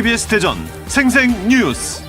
KBS 대전 생생 뉴스.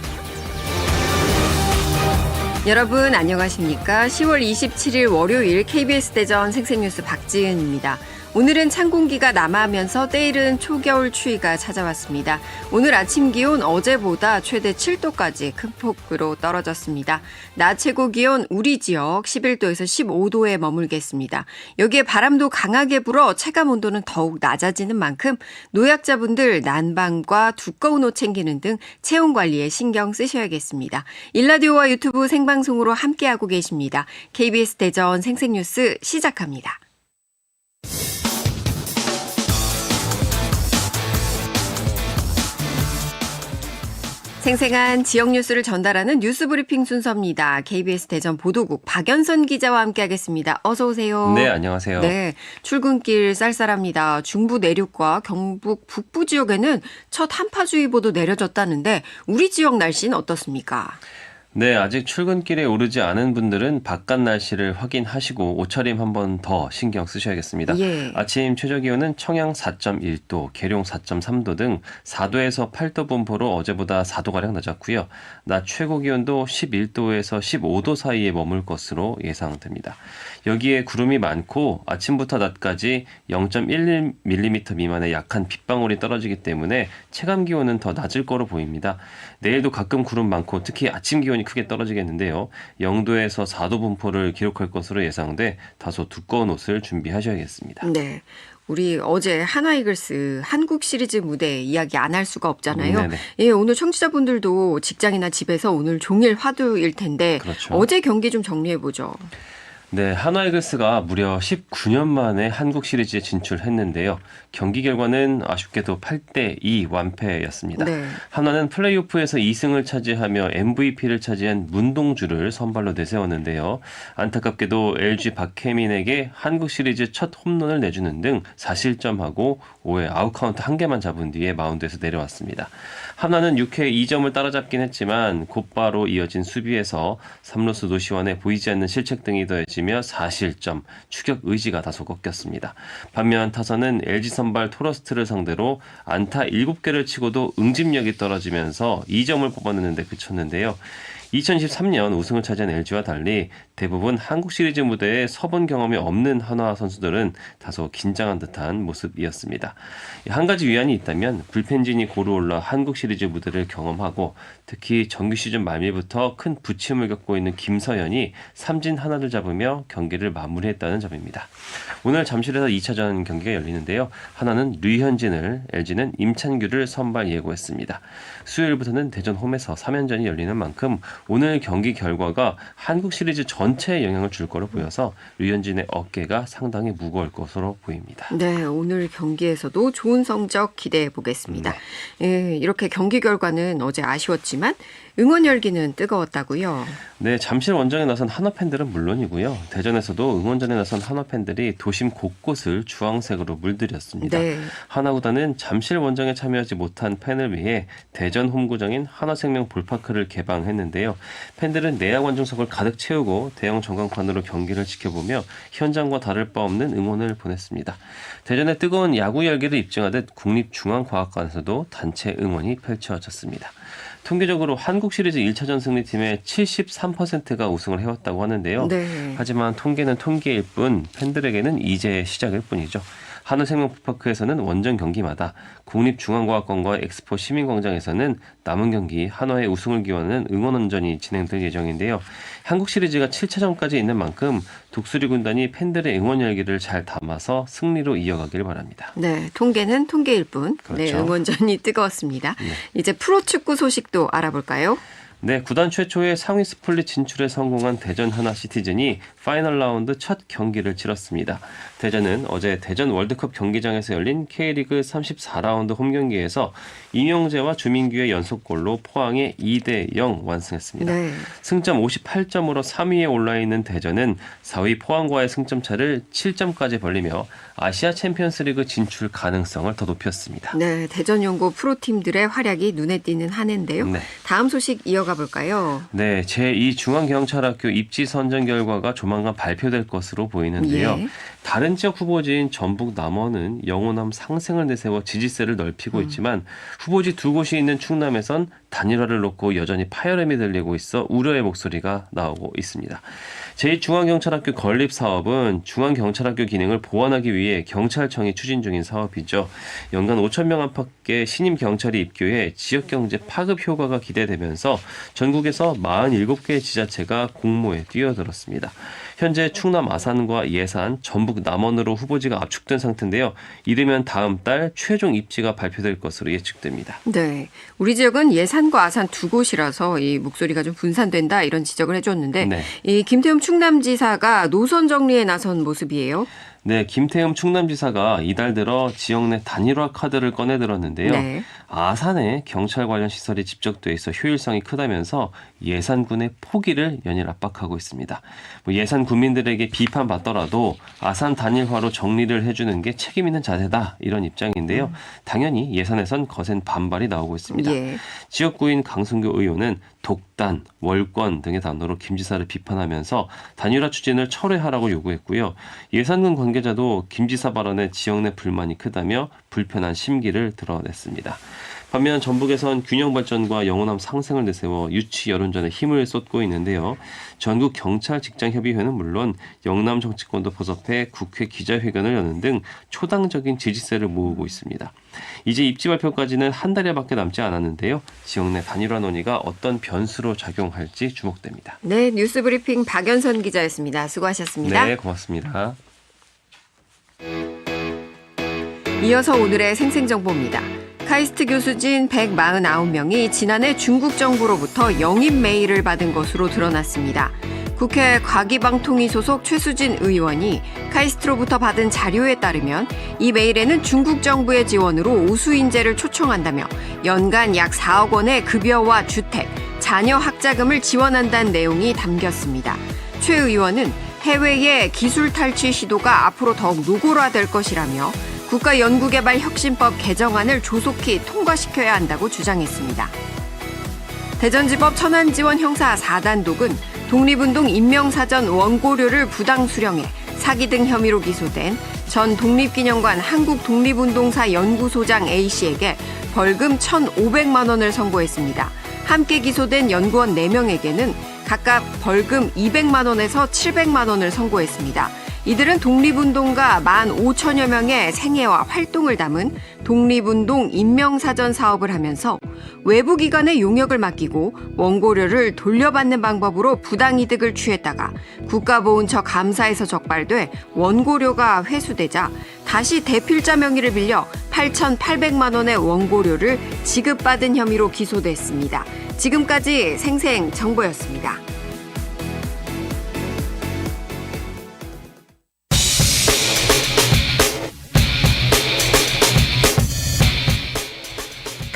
여러분 안녕하십니까? 10월 27일 월요일 KBS 대전 생생뉴스 박지은입니다. 오늘은 찬 공기가 남하하면서 때이른 초겨울 추위가 찾아왔습니다. 오늘 아침 기온 어제보다 최대 7도까지 큰 폭으로 떨어졌습니다. 낮 최고 기온 우리 지역 11도에서 15도에 머물겠습니다. 여기에 바람도 강하게 불어 체감 온도는 더욱 낮아지는 만큼 노약자분들 난방과 두꺼운 옷 챙기는 등 체온 관리에 신경 쓰셔야겠습니다. 일라디오와 유튜브 생방송으로 함께하고 계십니다. KBS 대전 생생뉴스 시작합니다. 생생한 지역 뉴스를 전달하는 뉴스 브리핑 순서입니다. KBS 대전 보도국 박연선 기자와 함께하겠습니다. 어서 오세요. 네, 안녕하세요. 네, 출근길 쌀쌀합니다. 중부 내륙과 경북 북부 지역에는 첫 한파주의보도 내려졌다는데 우리 지역 날씨는 어떻습니까? 네, 아직 출근길에 오르지 않은 분들은 바깥 날씨를 확인하시고 옷차림 한 번 더 신경 쓰셔야겠습니다. 예. 아침 최저 기온은 청양 4.1도, 계룡 4.3도 등 4도에서 8도 분포로 어제보다 4도 가량 낮았고요. 낮 최고 기온도 11도에서 15도 사이에 머물 것으로 예상됩니다. 여기에 구름이 많고 아침부터 낮까지 0.1mm 미만의 약한 빗방울이 떨어지기 때문에 체감 기온은 더 낮을 거로 보입니다. 내일도 가끔 구름 많고 특히 아침 기온이 크게 떨어지겠는데요. 0도에서 4도 분포를 기록할 것으로 예상돼 다소 두꺼운 옷을 준비하셔야겠습니다. 네. 우리 어제 한화 이글스 한국 시리즈 무대 이야기 안 할 수가 없잖아요. 네네. 예, 오늘 청취자분들도 직장이나 집에서 오늘 종일 화두일 텐데 그렇죠. 어제 경기 좀 정리해 보죠. 네, 한화이글스가 무려 19년 만에 한국 시리즈에 진출했는데요. 경기 결과는 아쉽게도 8대 2 완패였습니다. 네. 한화는 플레이오프에서 2승을 차지하며 MVP를 차지한 문동주를 선발로 내세웠는데요. 안타깝게도 LG 박혜민에게 한국 시리즈 첫 홈런을 내주는 등 4실점하고 5회 아웃카운트 한 개만 잡은 뒤에 마운드에서 내려왔습니다. 한화는 6회 2점을 따라잡긴 했지만 곧바로 이어진 수비에서 삼루수 노시환의 보이지 않는 실책 등이 더해지며 4실점, 추격 의지가 다소 꺾였습니다. 반면 타선은 LG 선발 토러스트를 상대로 안타 7개를 치고도 응집력이 떨어지면서 2점을 뽑아내는데 그쳤는데요. 2013년 우승을 차지한 LG와 달리 대부분 한국 시리즈 무대에 서본 경험이 없는 한화 선수들은 다소 긴장한 듯한 모습이었습니다. 한 가지 위안이 있다면 불펜진이 고루 올라 한국 시리즈 무대를 경험하고 특히 정규 시즌 말미부터 큰 부침을 겪고 있는 김서현이 삼진 하나를 잡으며 경기를 마무리했다는 점입니다. 오늘 잠실에서 2차전 경기가 열리는데요. 하나는 류현진을, LG는 임찬규를 선발 예고했습니다. 수요일부터는 대전 홈에서 3연전이 열리는 만큼 오늘 경기 결과가 한국 시리즈 전체에 영향을 줄 거로 보여서 류현진의 어깨가 상당히 무거울 것으로 보입니다. 네, 오늘 경기에서도 좋은 성적 기대해 보겠습니다. 네. 예, 이렇게 경기 결과는 어제 아쉬웠지만 응원 열기는 뜨거웠다고요. 네, 잠실 원정에 나선 한화 팬들은 물론이고요. 대전에서도 응원전에 나선 한화 팬들이 도심 곳곳을 주황색으로 물들였습니다. 네. 하나구단은 잠실 원정에 참여하지 못한 팬을 위해 대전 홈구장인 하나생명 볼파크를 개방했는데요. 팬들은 내야 관중석을 가득 채우고 대형 전광판으로 경기를 지켜보며 현장과 다를 바 없는 응원을 보냈습니다. 대전의 뜨거운 야구 열기를 입증하듯 국립중앙과학관에서도 단체 응원이 펼쳐졌습니다. 통계적으로 한국 시리즈 1차전 승리팀의 73%가 우승을 해왔다고 하는데요. 네. 하지만 통계는 통계일 뿐 팬들에게는 이제 시작일 뿐이죠. 한화생명파크에서는 원정 경기마다 국립중앙과학관과 엑스포 시민광장에서는 남은 경기 한화의 우승을 기원하는 응원원전이 진행될 예정인데요. 한국 시리즈가 7차전까지 있는 만큼 독수리 군단이 팬들의 응원 열기를 잘 담아서 승리로 이어가길 바랍니다. 네, 통계는 통계일 뿐. 네, 그렇죠. 응원전이 뜨거웠습니다. 이제 프로축구 소식도 알아볼까요? 네, 구단 최초의 상위 스플릿 진출에 성공한 대전 하나 시티즌이 파이널 라운드 첫 경기를 치렀습니다. 대전은 어제 대전 월드컵 경기장에서 열린 K리그 34라운드 홈 경기에서 임영재와 주민규의 연속골로 포항에 2대 0 완승했습니다. 네. 승점 58점으로 3위에 올라 있는 대전은 4위 포항과의 승점 차를 7점까지 벌리며 아시아 챔피언스리그 진출 가능성을 더 높였습니다. 네, 대전 연고 프로팀들의 활약이 눈에 띄는 한 해인데요. 네. 다음 소식 이어가 볼까요? 네, 제2중앙경찰학교 입지 선정 결과가 조만간 발표될 것으로 보이는데요. 예. 다른 지역 후보지인 전북 남원은 영호남 상생을 내세워 지지세를 넓히고 있지만 후보지 두 곳이 있는 충남에선 단일화를 놓고 여전히 파열음이 들리고 있어 우려의 목소리가 나오고 있습니다. 제2중앙경찰학교 건립 사업은 중앙경찰학교 기능을 보완하기 위해 경찰청이 추진 중인 사업이죠. 연간 5천 명 안팎의 신임 경찰이 입교해 지역 경제 파급 효과가 기대되면서 전국에서 47개의 지자체가 공모에 뛰어들었습니다. 현재 충남 아산과 예산, 전북 남원으로 후보지가 압축된 상태인데요. 이르면 다음 달 최종 입지가 발표될 것으로 예측됩니다. 네. 우리 지역은 예산과 아산 두 곳이라서 이 목소리가 좀 분산된다 이런 지적을 해줬는데 네. 이 김태흠 충남지사가 노선 정리에 나선 모습이에요. 네, 김태흠 충남지사가 이달 들어 지역 내 단일화 카드를 꺼내 들었는데요. 네. 아산에 경찰 관련 시설이 집적돼 있어 효율성이 크다면서 예산군의 포기를 연일 압박하고 있습니다. 뭐 예산 군 민들에게 비판받더라도 아산 단일화로 정리를 해주는 게 책임 있는 자세다 이런 입장인데요. 당연히 예산에선 거센 반발이 나오고 있습니다. 예. 지역구인 강승규 의원은 독단, 월권 등의 단어로 김 지사를 비판하면서 단일화 추진을 철회하라고 요구했고요. 예산군 관계자도 김 지사 발언에 지역 내 불만이 크다며 불편한 심기를 드러냈습니다. 반면 전북에선 균형 발전과 영호남 상생을 내세워 유치 여론전에 힘을 쏟고 있는데요. 전국 경찰 직장 협의회는 물론 영남 정치권도 포섭해 국회 기자회견을 여는 등 초당적인 지지세를 모으고 있습니다. 이제 입지 발표까지는 한 달여밖에 남지 않았는데요. 지역 내 단일화 논의가 어떤 변수로 작용할지 주목됩니다. 네, 뉴스 브리핑 박연선 기자였습니다. 수고하셨습니다. 네, 고맙습니다. 이어서 오늘의 생생정보입니다. 카이스트 교수진 149명이 지난해 중국 정부로부터 영입 메일을 받은 것으로 드러났습니다. 국회 과기방통위 소속 최수진 의원이 카이스트로부터 받은 자료에 따르면 이 메일에는 중국 정부의 지원으로 우수인재를 초청한다며 연간 약 4억 원의 급여와 주택, 자녀 학자금을 지원한다는 내용이 담겼습니다. 최 의원은 해외의 기술 탈취 시도가 앞으로 더욱 노골화될 것이라며 국가연구개발혁신법 개정안을 조속히 통과시켜야 한다고 주장했습니다. 대전지법 천안지원 형사 4단독은 독립운동 임명사전 원고료를 부당 수령해 사기 등 혐의로 기소된 전 독립기념관 한국독립운동사 연구소장 A씨에게 벌금 1,500만 원을 선고했습니다. 함께 기소된 연구원 4명에게는 각각 벌금 200만 원에서 700만 원을 선고했습니다. 이들은 독립운동가 1만 5천여 명의 생애와 활동을 담은 독립운동 임명사전 사업을 하면서 외부 기관의 용역을 맡기고 원고료를 돌려받는 방법으로 부당이득을 취했다가 국가보훈처 감사에서 적발돼 원고료가 회수되자 다시 대필자 명의를 빌려 8,800만 원의 원고료를 지급받은 혐의로 기소됐습니다. 지금까지 생생 정보였습니다.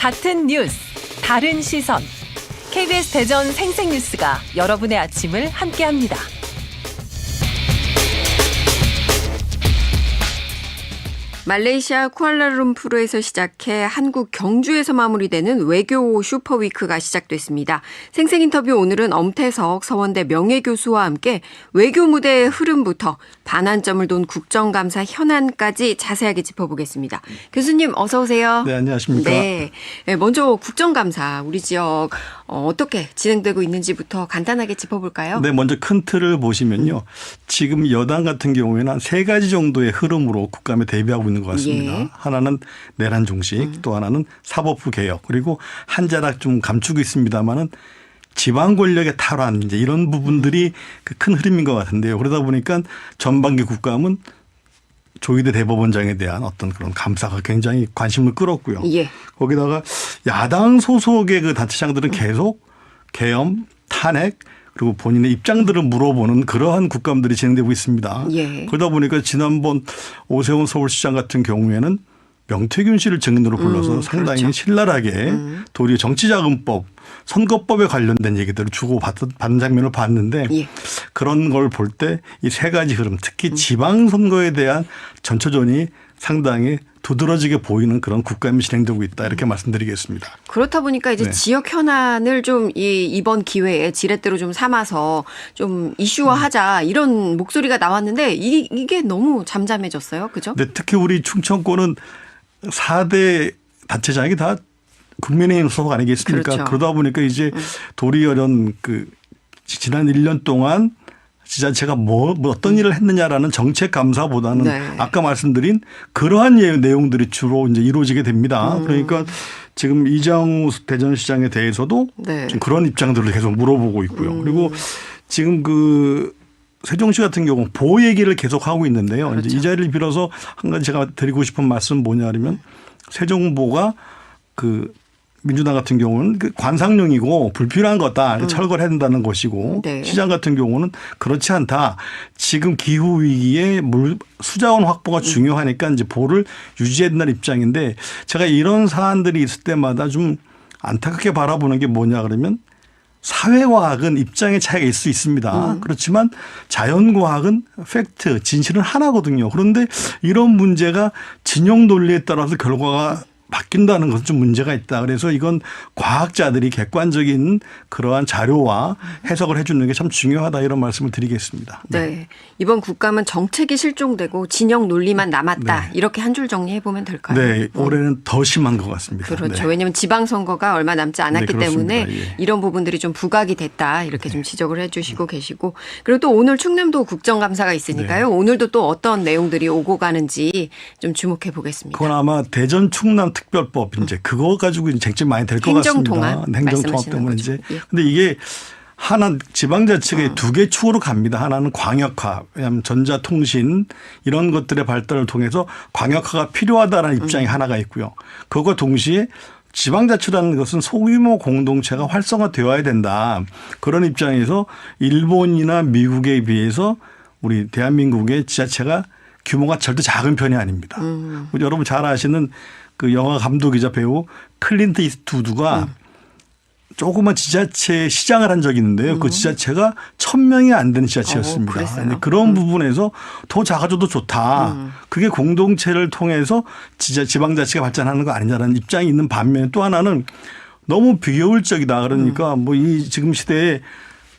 같은 뉴스, 다른 시선. KBS 대전 생생뉴스가 여러분의 아침을 함께합니다. 말레이시아 쿠알라룸푸르에서 시작해 한국 경주에서 마무리되는 외교 슈퍼위크가 시작됐습니다. 생생 인터뷰 오늘은 엄태석 서원대 명예교수와 함께 외교 무대의 흐름부터 반환점을 돈 국정감사 현안까지 자세하게 짚어보겠습니다. 교수님 어서 오세요. 네, 안녕하십니까. 네. 네, 먼저 국정감사 우리 지역 어, 어떻게 진행되고 있는지부터 간단하게 짚어볼까요? 네, 먼저 큰 틀을 보시면요. 지금 여당 같은 경우에는 한 세 가지 정도의 흐름으로 국감에 대비하고 있는 것 같습니다. 예. 하나는 내란 중식, 또 하나는 사법부 개혁, 그리고 한 자락 좀 감추고 있습니다만은 지방 권력의 탈환 이제 이런 부분들이 그 큰 흐름인 것 같은데요. 그러다 보니까 전반기 국감은 조희대 대법원장에 대한 어떤 그런 감사가 굉장히 관심을 끌었고요. 예. 거기다가 야당 소속의 그 단체장들은 계속 계엄, 탄핵 그리고 본인의 입장들을 물어보는 그러한 국감들이 진행되고 있습니다. 예. 그러다 보니까 지난번 오세훈 서울시장 같은 경우에는 명태균 씨를 증인으로 불러서 음, 상당히 그렇죠. 신랄하게 도리어 정치자금법, 선거법에 관련된 얘기들을 주고 받는 장면을 봤는데 예. 그런 걸 볼 때 이 세 가지 흐름 특히 지방선거에 대한 전초전이 상당히 두드러지게 보이는 그런 국감이 진행되고 있다 이렇게 말씀드리겠습니다. 그렇다 보니까 이제 네. 지역 현안을 좀 이 이번 기회에 지렛대로 좀 삼아서 좀 이슈화하자 이런 목소리가 나왔는데 이, 이게 너무 잠잠해졌어요. 그죠? 근데 특히 우리 충청권은 4대 단체장이 다 국민의힘 소속 아니겠습니까? 그렇죠. 그러다 보니까 이제 도리어 이런 그 지난 1년 동안 지자체가 뭐, 뭐 어떤 일을 했느냐라는 정책 감사보다는 네. 아까 말씀드린 그러한 예- 내용들이 주로 이제 이루어지게 됩니다. 음. 그러니까 지금 이정우 대전시장에 대해서도 네. 음. 지금 그런 입장들을 계속 물어보고 있고요. 그리고 지금 그 세종시 같은 경우 보호 얘기를 계속 하고 있는데요. 그렇죠. 이제 이 자리를 빌어서 한 가지 제가 드리고 싶은 말씀 은 뭐냐면 세종보가 그 민주당 같은 경우는 그 관상용이고 불필요한 거다. 철거를 해야 된다는 것이고 음. 네. 시장 같은 경우는 그렇지 않다. 지금 기후 위기에 물 수자원 음. 확보가 중요하니까 이제 보를 유지해야 된다는 입장인데 제가 이런 사안들이 있을 때마다 좀 안타깝게 바라보는 게 뭐냐 그러면 사회과학은 입장의 차이가 있을 수 있습니다. 음. 그렇지만 자연과학은 팩트, 진실은 하나거든요. 그런데 이런 문제가 진영 논리에 따라서 결과가 바뀐다는 것은 좀 문제가 있다. 그래서 이건 과학자들이 객관적인 그러한 자료와 해석을 해주는 게 참 중요하다 이런 말씀을 드리겠습니다. 네. 이번 국감은 정책이 실종되고 진영 논리만 남았다. 이렇게 한 줄 정리해 보면 될까요? 네, 올해는 더 심한 것 같습니다. 그렇죠. 네. 왜냐하면 지방선거가 얼마 남지 않았기 네. 때문에 예. 네. 이런 부분들이 좀 부각이 됐다 이렇게 좀 지적을 해 주시고 계시고 그리고 또 오늘 충남도 국정감사가 있으니까요. 네. 오늘도 또 어떤 내용들이 오고 가는지 좀 주목해 보겠습니다. 그건 아마 대전 충남 특별법 이제 그거 가지고 이제 쟁점 많이 될 것 같습니다. 행정 통합 말씀하시는 때문에 거죠. 이제 예. 근데 이게 하나 지방자치가 두개 축으로 갑니다. 하나는 광역화, 왜냐하면 전자통신 이런 것들의 발달을 통해서 광역화가 필요하다는 입장이 하나가 있고요. 그것과 동시에 지방자치라는 것은 소규모 공동체가 활성화되어야 된다. 그런 입장에서 일본이나 미국에 비해서 우리 대한민국의 지자체가 규모가 절대 작은 편이 아닙니다. 여러분 잘 아시는 그 영화 감독이자 배우 클린트 이스트우드가 조그만 지자체 시장을 한 적이 있는데요. 그 지자체가 천 명이 안 되는 지자체였습니다. 어, 그런 부분에서 더 작아져도 좋다. 그게 공동체를 통해서 지자 지방자치가 발전하는 거 아니냐라는 입장이 있는 반면에 또 하나는 너무 비효율적이다. 그러니까 뭐 이 지금 시대에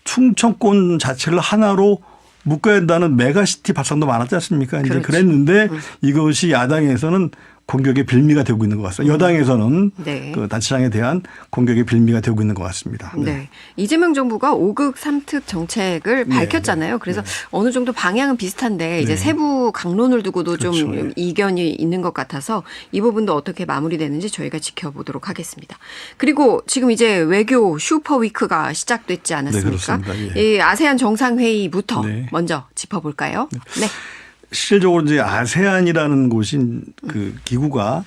충청권 자체를 하나로 묶어야 한다는 메가시티 발상도 많았지 않습니까? 이제 그렇죠. 그랬는데 이것이 야당에서는 공격의 빌미가 되고 있는 것 같습니다. 여당에서는 네. 그 단체장에 대한 공격의 빌미가 되고 있는 것 같습니다. 네. 이재명 정부가 5극 3특 정책을 네, 밝혔잖아요. 그래서 어느 정도 방향은 비슷한데 이제 네. 세부 강론을 두고도 좀 그렇죠. 네. 이견이 있는 것 같아서 이 부분도 어떻게 마무리되는지 저희가 지켜보도록 하겠습니다. 그리고 지금 이제 외교 슈퍼 위크가 시작됐지 않았습니까? 네, 그렇습니다. 이 아세안 정상회의부터 네. 먼저 짚어볼까요? 네. 실질적으로 이제 아세안이라는 곳이 그 기구가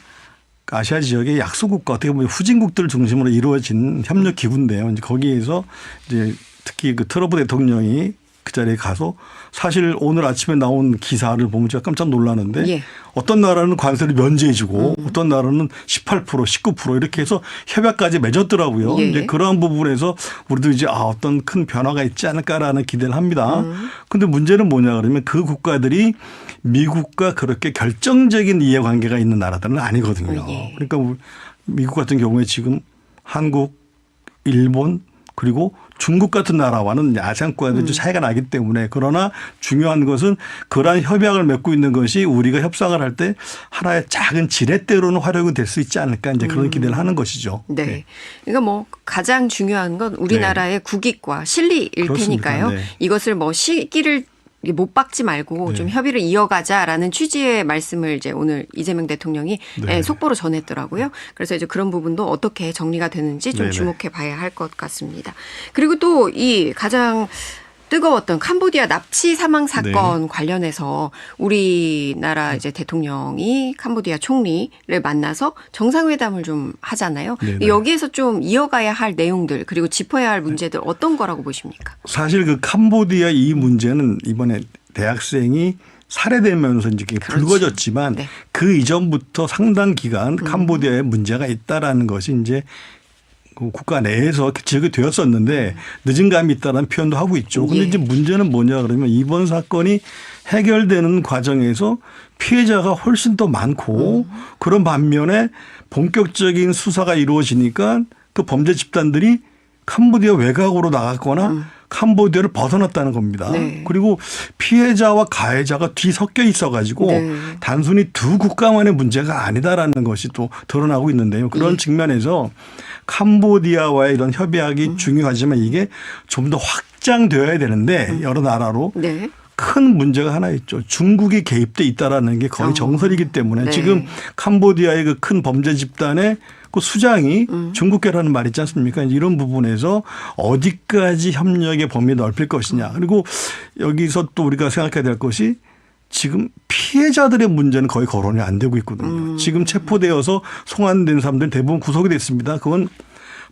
아시아 지역의 약소국가 어떻게 보면 후진국들을 중심으로 이루어진 협력 기구인데요. 이제 거기에서 이제 특히 그 트럼프 대통령이 그 자리에 가서 사실 오늘 아침에 나온 기사를 보면 제가 깜짝 놀라는데 예. 어떤 나라는 관세를 면제해주고 어떤 나라는 18% 19% 이렇게 해서 협약까지 맺었더라고요. 예. 이제 그러한 부분에서 우리도 이제 아 어떤 큰 변화가 있지 않을까라는 기대를 합니다. 근데 문제는 뭐냐 그러면 그 국가들이 미국과 그렇게 결정적인 이해관계가 있는 나라들은 아니거든요. 예. 그러니까 미국 같은 경우에 지금 한국, 일본 그리고 중국 같은 나라와는 국가들이 좀 차이가 나기 때문에 그러나 중요한 것은 그러한 협약을 맺고 있는 것이 우리가 협상을 할 때 하나의 작은 지렛대로는 활용이 될 수 있지 않을까 이제 그런 기대를 하는 것이죠. 네. 그러니까 뭐 가장 중요한 건 우리나라의 국익과 실리일 네. 테니까요. 네. 이것을 뭐 시기를 못 박지 말고 네. 좀 협의를 이어가자라는 취지의 말씀을 이제 오늘 이재명 대통령이 네. 예, 속보로 전했더라고요. 그래서 이제 그런 부분도 어떻게 정리가 되는지 좀 네네. 주목해 봐야 할 것 같습니다. 그리고 또 이 가장 뜨거웠던 캄보디아 납치 사망 네. 사건 관련해서 우리나라 이제 대통령이 캄보디아 총리를 만나서 정상회담을 좀 하잖아요. 네네. 여기에서 좀 이어가야 할 내용들 그리고 짚어야 할 문제들 어떤 거라고 보십니까? 사실 그 캄보디아 이 문제는 이번에 대학생이 살해되면서 이제 그렇지. 불거졌지만 네. 그 이전부터 상당 기간 캄보디아에 문제가 있다라는 것이 이제 그 국가 내에서 지적이 되었었는데 늦은 감이 있다는 표현도 하고 있죠. 근데 예. 이제 문제는 뭐냐 그러면 이번 사건이 해결되는 과정에서 피해자가 훨씬 더 많고 그런 반면에 본격적인 수사가 이루어지니까 그 범죄 집단들이 캄보디아 외곽으로 나갔거나 캄보디아를 벗어났다는 겁니다. 네. 그리고 피해자와 가해자가 뒤섞여 있어가지고 네. 단순히 두 국가만의 문제가 아니다라는 것이 또 드러나고 있는데요. 그런 예. 측면에서 캄보디아와의 이런 협약이 중요하지만 이게 좀 더 확장되어야 되는데 여러 나라로 네. 큰 문제가 하나 있죠. 중국이 개입돼 있다라는 게 거의 어. 정설이기 때문에 네. 지금 캄보디아의 그 큰 범죄 집단의 그 수장이 음. 중국계라는 말 있지 않습니까? 이런 부분에서 어디까지 협력의 범위 넓힐 것이냐. 그리고 여기서 또 우리가 생각해야 될 것이 지금 피해자들의 문제는 거의 거론이 안 되고 있거든요. 음. 지금 체포되어서 송환된 사람들 대부분 구속이 됐습니다. 그건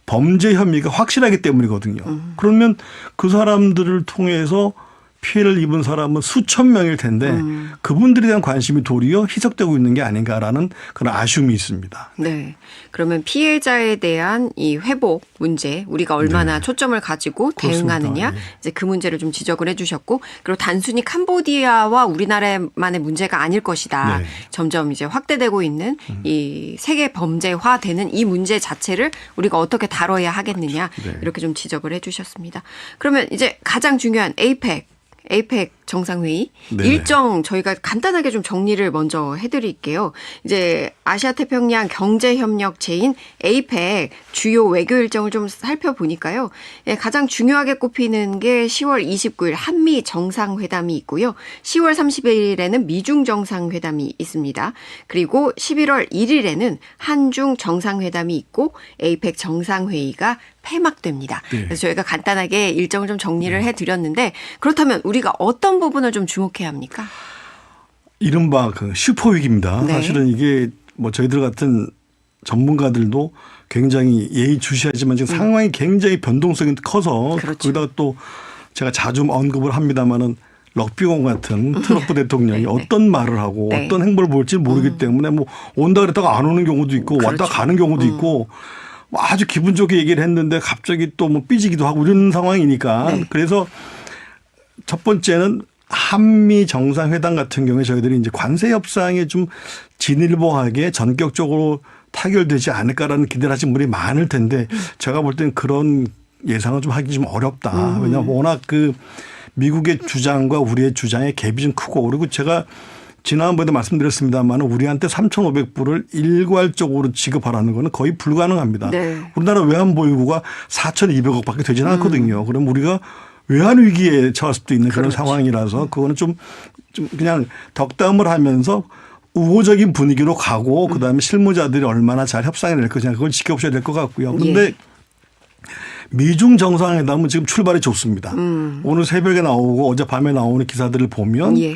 범죄 혐의가 확실하기 때문이거든요. 음. 그러면 그 사람들을 통해서 피해를 입은 사람은 수천 명일 텐데 음. 그분들에 대한 관심이 도리어 희석되고 있는 게 아닌가라는 그런 아쉬움이 있습니다. 네. 그러면 피해자에 대한 이 회복 문제 우리가 얼마나 초점을 가지고 네. 그렇습니다. 대응하느냐 예. 이제 그 문제를 좀 지적을 해주셨고 그리고 단순히 캄보디아와 우리나라만의 문제가 아닐 것이다. 네. 음. 점점 이제 확대되고 있는 이 세계 범죄화되는 이 문제 자체를 우리가 어떻게 다뤄야 하겠느냐 네. 이렇게 좀 지적을 해주셨습니다. 그러면 이제 가장 중요한 에이펙 에이펙 정상회의 네네. 일정 저희가 간단하게 좀 정리를 먼저 해드릴게요. 이제 아시아 태평양 경제 협력체인 에이펙 주요 외교 일정을 좀 살펴보니까요. 예, 가장 중요하게 꼽히는 게 10월 29일 한미 정상회담이 있고요. 10월 30일에는 미중 정상회담이 있습니다. 그리고 11월 1일에는 한중 정상회담이 있고 에이펙 정상회의가 폐막됩니다. 네. 그래서 저희가 간단하게 일정을 좀 정리를 해드렸는데 그렇다면 우리가 어떤 부분을 좀 주목해야 합니까? 이른바 그 슈퍼 위기입니다. 네. 사실은 이게 뭐 저희들 같은 전문가들도 굉장히 예의주시하지만 지금 상황이 굉장히 변동성이 커서 음. 그렇죠. 거기다가 또 제가 자주 언급을 합니다마는 럭비공 같은 트럼프 대통령이 네, 네. 어떤 말을 하고 네. 어떤 행보를 보일지 모르기 때문에 뭐 온다 그랬다가 안 오는 경우도 있고 왔다 그렇죠. 가는 경우도 있고 뭐 아주 기분 좋게 얘기를 했는데 갑자기 또 뭐 삐지기도 하고 이런 상황이니까 네. 그래서 첫 번째는 한미 정상회담 같은 경우에 저희들이 이제 관세 협상에 좀 진일보하게 전격적으로 타결되지 않을까라는 기대를 하신 분이 많을 텐데 제가 볼 때는 그런 예상은 좀 하기 좀 어렵다. 왜냐하면 워낙 그 미국의 주장과 우리의 주장의 갭이 좀 크고 그리고 제가 지난번에도 말씀드렸습니다만 우리한테 3,500불을 일괄적으로 지급하라는 거는 거의 불가능합니다. 네. 우리나라 외환보유고가 4,200억밖에 되지는 않거든요. 그럼 우리가 외환 위기에 처할 수도 있는 그런 그렇죠. 상황이라서 그거는 좀, 좀 그냥 덕담을 하면서 우호적인 분위기로 가고 그다음에 실무자들이 얼마나 잘 협상해 낼 것이냐 그걸 지켜보셔야 될 것 같고요. 그런데 예. 미중 정상회담은 지금 출발이 좋습니다. 오늘 새벽에 나오고 어젯밤에 나오는 기사들을 보면 예.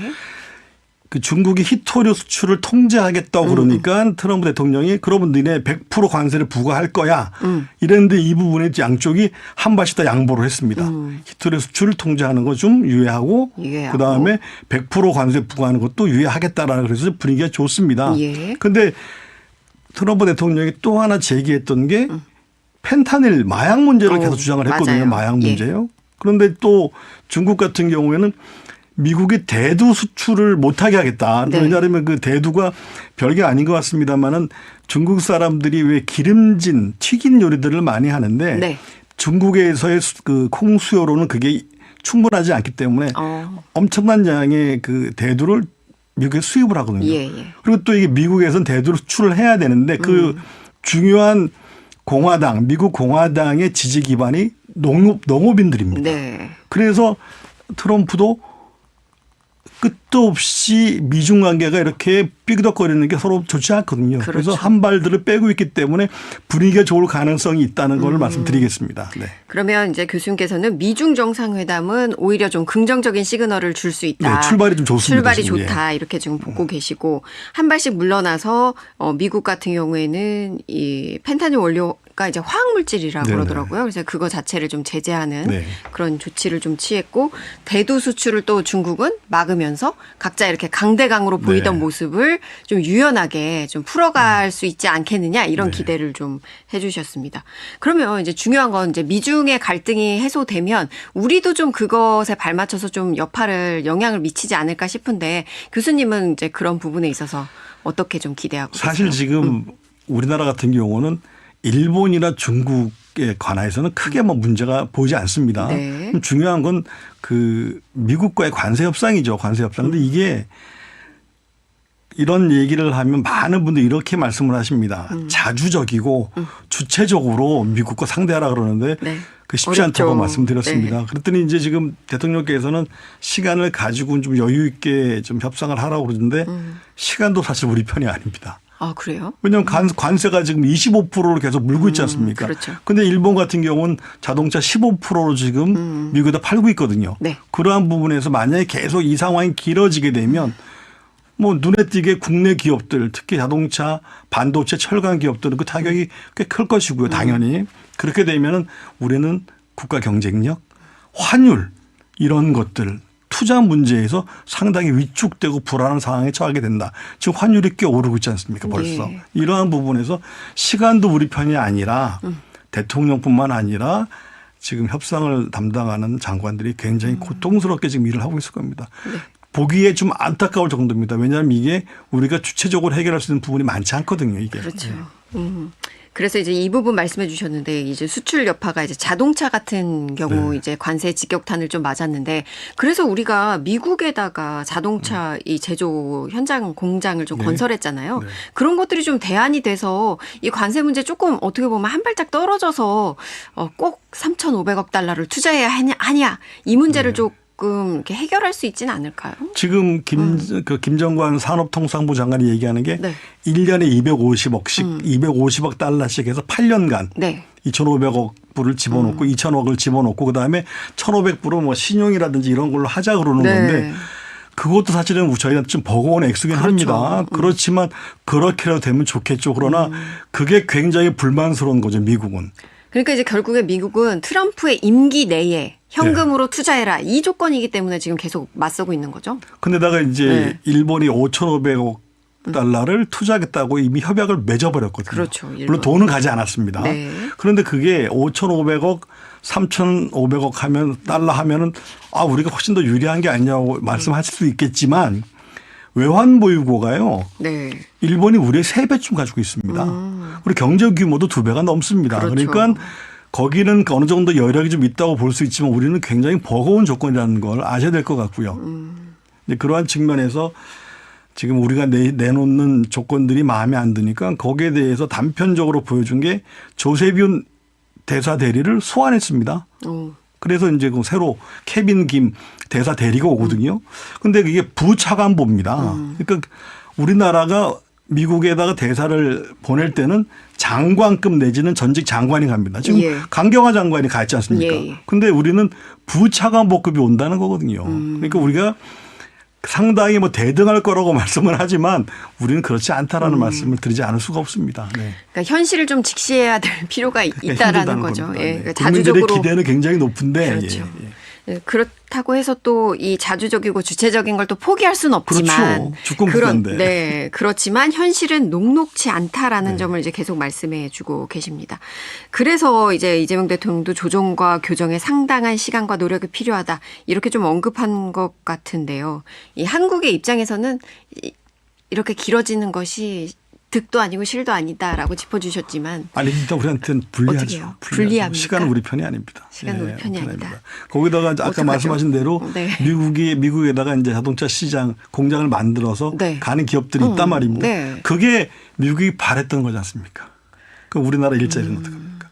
그 중국이 히토류 수출을 통제하겠다고 그러니까 트럼프 대통령이 그러면 니네 100% 관세를 부과할 거야. 이랬는데 이 부분에 양쪽이 한 발씩 다 양보를 했습니다. 히토류 수출을 통제하는 거 좀 유예하고 유예하고. 그다음에 100% 관세 부과하는 것도 유예하겠다라는 그래서 분위기가 좋습니다. 예. 근데 트럼프 대통령이 또 하나 제기했던 게 펜타닐 마약 문제를 어, 계속 주장을 했거든요. 맞아요. 마약 예. 문제요. 그런데 또 중국 같은 경우에는 미국이 대두 수출을 못하게 하겠다. 네. 왜냐하면 그 대두가 별게 아닌 것 같습니다만은 중국 사람들이 왜 기름진 튀긴 요리들을 많이 하는데 네. 중국에서의 수- 그 콩 수요로는 그게 충분하지 않기 때문에 어. 엄청난 양의 그 대두를 미국에 수입을 하거든요. 예, 예. 그리고 또 이게 미국에서는 대두를 수출을 해야 되는데 그 음. 중요한 공화당, 미국 공화당의 지지 기반이 농업, 농업인들입니다. 네. 그래서 트럼프도 끝도 없이 미중 관계가 이렇게 삐그덕거리는 게 서로 좋지 않거든요. 그래서 그렇죠. 한 발들을 빼고 있기 때문에 분위기가 좋을 가능성이 있다는 음. 걸 말씀드리겠습니다. 네. 그러면 이제 교수님께서는 미중 정상회담은 오히려 좀 긍정적인 시그널을 줄 수 있다. 네, 출발이 좀 좋습니다, 출발이 지금. 예. 좋다 이렇게 지금 보고 계시고 한 발씩 물러나서 어, 미국 같은 경우에는 이 펜타닐 원료가 보니까 이제 화학 물질이라고 네네. 그러더라고요. 그래서 그거 자체를 좀 제재하는 네. 그런 조치를 좀 취했고 대두 수출을 또 중국은 막으면서 각자 이렇게 강대강으로 보이던 네. 모습을 좀 유연하게 좀 풀어갈 수 있지 않겠느냐 이런 네. 기대를 좀 해주셨습니다. 그러면 이제 중요한 건 이제 미중의 갈등이 해소되면 우리도 좀 그것에 발맞춰서 좀 여파를 영향을 미치지 않을까 싶은데 교수님은 이제 그런 부분에 있어서 어떻게 좀 기대하고 사실 계세요? 지금 우리나라 같은 경우는 일본이나 중국에 관해서는 크게 뭐 문제가 보이지 않습니다. 네. 중요한 건 그 미국과의 관세 협상이죠. 관세 협상. 근데 이게 이런 얘기를 하면 많은 분들이 이렇게 말씀을 하십니다. 음. 자주적이고 주체적으로 미국과 상대하라 그러는데 네. 그 쉽지 않다고 어렵죠. 말씀드렸습니다. 네. 그랬더니 이제 지금 대통령께서는 시간을 가지고 좀 여유 있게 좀 협상을 하라고 그러는데 음. 시간도 사실 우리 편이 아닙니다. 아 그래요? 왜냐하면 관, 관세가 지금 25%로 계속 물고 있지 음, 않습니까? 그렇죠. 근데 일본 같은 경우는 자동차 15%로 지금 미국에다 팔고 있거든요. 음. 네. 그러한 부분에서 만약에 계속 이 상황이 길어지게 되면 뭐 눈에 띄게 국내 기업들 특히 자동차, 반도체, 철강 기업들은 그 타격이 꽤 클 것이고요. 음. 당연히. 그렇게 되면은 우리는 국가 경쟁력, 환율 이런 것들 투자 문제에서 상당히 위축되고 불안한 상황에 처하게 된다. 지금 환율이 꽤 오르고 있지 않습니까? 벌써. 네. 이러한 부분에서 시간도 우리 편이 아니라 음. 대통령뿐만 아니라 지금 협상을 담당하는 장관들이 굉장히 고통스럽게 지금 일을 하고 있을 겁니다. 네. 보기에 좀 안타까울 정도입니다. 왜냐하면 이게 우리가 주체적으로 해결할 수 있는 부분이 많지 않거든요. 이게. 그렇죠. 음. 그래서 이제 이 부분 말씀해 주셨는데 이제 수출 여파가 이제 자동차 같은 경우 네. 이제 관세 직격탄을 좀 맞았는데 그래서 우리가 미국에다가 자동차 이 제조 현장 공장을 좀 네. 건설했잖아요. 네. 그런 것들이 좀 대안이 돼서 이 관세 문제 조금 어떻게 보면 한 발짝 떨어져서 어, 꼭 3,500억 달러를 투자해야 하냐, 하냐 이 문제를 네. 조금 이렇게 해결할 수 있지는 않을까요? 지금 김, 그 김정관 산업통상부 장관이 얘기하는 게 네. 1년에 250억씩, 250억 달러씩 해서 8년간 네. 2,500억 불을 집어넣고 2,000억을 집어넣고 그다음에 1,500불은 뭐 신용이라든지 이런 걸로 하자 그러는 네. 건데 그것도 사실은 저희한테 좀 버거운 액수긴 그렇죠. 합니다. 그렇지만 그렇게라도 되면 좋겠죠. 그러나 음. 그게 굉장히 불만스러운 거죠. 미국은. 그러니까 이제 결국에 미국은 트럼프의 임기 내에 현금으로 네. 투자해라 이 조건이기 때문에 지금 계속 맞서고 있는 거죠. 근데다가 이제 네. 음. 일본이 5,500억 달러를 투자하겠다고 이미 협약을 맺어버렸거든요. 그렇죠, 일본. 물론 돈은 가지 않았습니다. 네. 그런데 그게 5,500억, 3,500억 하면 달러 하면은 아 우리가 훨씬 더 유리한 게 아니냐고 말씀하실 수 있겠지만 외환 보유고가요. 네. 일본이 우리의 세 배쯤 가지고 있습니다. 우리 경제 규모도 두 배가 넘습니다. 음. 그렇죠. 그러니까 거기는 어느 정도 여력이 좀 있다고 볼 수 있지만 우리는 굉장히 버거운 조건이라는 걸 아셔야 될 것 같고요. 음. 이제 그러한 측면에서 지금 우리가 내, 내놓는 조건들이 마음에 안 드니까 거기에 대해서 단편적으로 보여준 게 조세비온 대사 대리를 소환했습니다. 어. 그래서 이제 그 새로 케빈 김 대사 대리가 오거든요. 근데 그게 부차관보입니다. 그러니까 우리나라가 미국에다가 대사를 보낼 때는 장관급 내지는 전직 장관이 갑니다. 지금 예. 강경화 장관이 가 있지 않습니까? 예, 예. 근데 우리는 부차관보급이 온다는 거거든요. 음. 그러니까 우리가 상당히 뭐 대등할 거라고 말씀을 하지만 우리는 그렇지 않다라는 음. 말씀을 드리지 않을 수가 없습니다. 네. 그러니까 현실을 좀 직시해야 될 필요가 그러니까 있다라는 힘들다는 거죠. 겁니다. 예. 네. 그러니까 국민들의 자주적으로 기대는 굉장히 높은데 그렇죠. 예, 예. 예, 그렇다고 해서 또 이 자주적이고 주체적인 걸 또 포기할 수는 없지만 그렇죠. 그런. 네 그렇지만 현실은 녹록치 않다라는 네. 점을 이제 계속 말씀해주고 계십니다. 그래서 이제 이재명 대통령도 조정과 교정에 상당한 시간과 노력이 필요하다 이렇게 좀 언급한 것 같은데요. 이 한국의 입장에서는 이- 이렇게 길어지는 것이 득도 아니고 실도 아니다라고 짚어주셨지만 아닙니다. 우리한테는 어떻게 불리하죠. 해요? 불리하죠. 불리합니까? 시간은 우리 편이 아닙니다. 시간은 우리 편이 아니다. 거기다가 아까 어떡하죠? 말씀하신 대로 네. 미국이 미국에다가 이제 자동차 시장 공장을 만들어서 네. 가는 기업들이 있단 음, 말입니다. 네. 그게 미국이 바랬던 거지 않습니까? 그럼 우리나라 일자리는 음. 어떡합니까?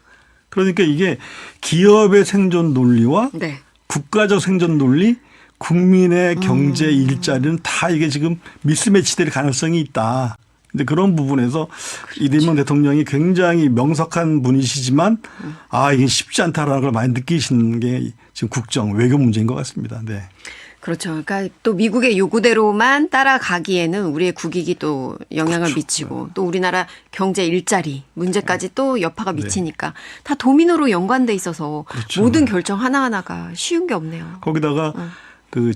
그러니까 이게 기업의 생존 논리와 네. 국가적 생존 논리, 국민의 경제 음. 일자리는 다 이게 지금 미스매치될 가능성이 있다. 근데 그런 부분에서 그렇죠. 이재명 대통령이 굉장히 명석한 분이시지만 아 이게 쉽지 않다라는 걸 많이 느끼시는 게 지금 국정 외교 문제인 것 같습니다. 네. 그렇죠. 그러니까 또 미국의 요구대로만 따라가기에는 우리의 국익이 또 영향을 그렇죠. 미치고 또 우리나라 경제 일자리 문제까지 또 여파가 네. 미치니까 다 도미노로 연관돼 있어서 그렇죠. 모든 결정 하나하나가 쉬운 게 없네요. 거기다가 어. 그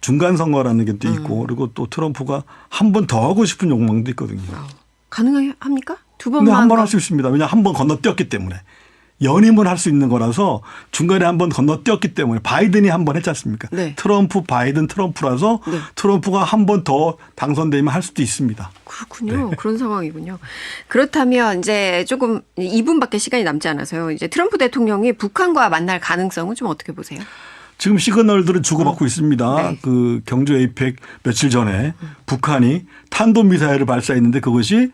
중간 선거라는 게 음. 또 있고 그리고 또 트럼프가 한 번 더 하고 싶은 욕망도 있거든요. 가능합니까? 두 번만 한번 더? 할수 있습니다. 왜냐 한 번 건너뛰었기 때문에. 연임을 할 수 있는 거라서 중간에 한 번 건너뛰었기 때문에 바이든이 한 번 했지 않습니까? 네. 트럼프, 바이든, 트럼프라서 네. 트럼프가 한 번 더 당선되면 할 수도 있습니다. 그렇군요. 네. 그런 상황이군요. 그렇다면 이제 조금 2분밖에 시간이 남지 않아서요. 이제 트럼프 대통령이 북한과 만날 가능성은 좀 어떻게 보세요? 지금 시그널들을 주고받고 있습니다. 네. 그 경주 에이펙 며칠 전에 북한이 탄도 미사일을 발사했는데 그것이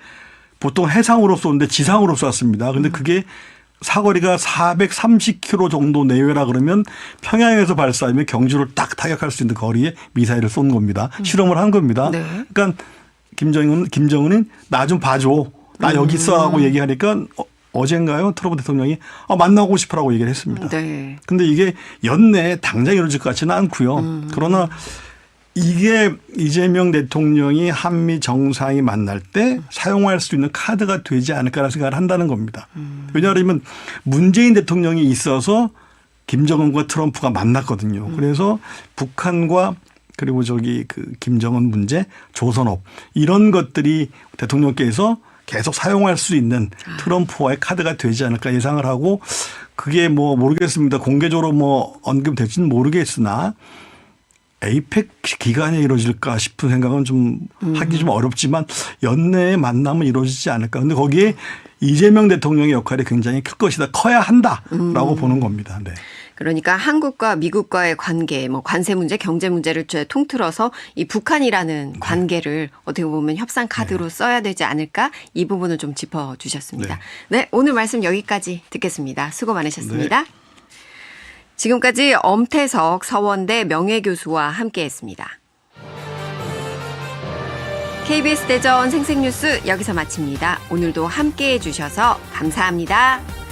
보통 해상으로 쏘는데 지상으로 쐈습니다. 근데 그게 사거리가 430km 정도 내외라 그러면 평양에서 발사하면 경주를 딱 타격할 수 있는 거리에 미사일을 쏜 겁니다. 실험을 한 겁니다. 네. 그러니까 김정은 김정은은 나 좀 봐줘. 나 여기 있어 하고 얘기하니까 어, 어젠가요 트럼프 대통령이 아, 만나고 싶어라고 얘기를 했습니다. 네. 근데 이게 연내에 당장 이루어질 것 같지는 않고요. 그러나 이게 이재명 대통령이 한미 정상이 만날 때 사용할 수 있는 카드가 되지 않을까라는 생각을 한다는 겁니다. 왜냐하면 문재인 대통령이 있어서 김정은과 트럼프가 만났거든요. 그래서 북한과 그리고 저기 그 김정은 문제, 조선업 이런 것들이 대통령께서 계속 사용할 수 있는 트럼프와의 카드가 되지 않을까 예상을 하고 그게 뭐 모르겠습니다. 공개적으로 뭐 언급될지는 모르겠으나 에이펙 기간에 이루어질까 싶은 생각은 좀 하기 좀 어렵지만 연내에 만나면 이루어지지 않을까. 근데 거기에 이재명 대통령의 역할이 굉장히 클 것이다. 커야 한다라고 보는 겁니다. 네. 그러니까 한국과 미국과의 관계, 뭐 관세 문제, 경제 문제를 저- 통틀어서 이 북한이라는 네. 관계를 어떻게 보면 협상 카드로 써야 되지 않을까 이 부분을 좀 짚어 주셨습니다. 네. 오늘 말씀 여기까지 듣겠습니다. 수고 많으셨습니다. 네. 지금까지 엄태석 서원대 명예교수와 함께했습니다. KBS 대전 생생뉴스 여기서 마칩니다. 오늘도 함께해 주셔서 감사합니다.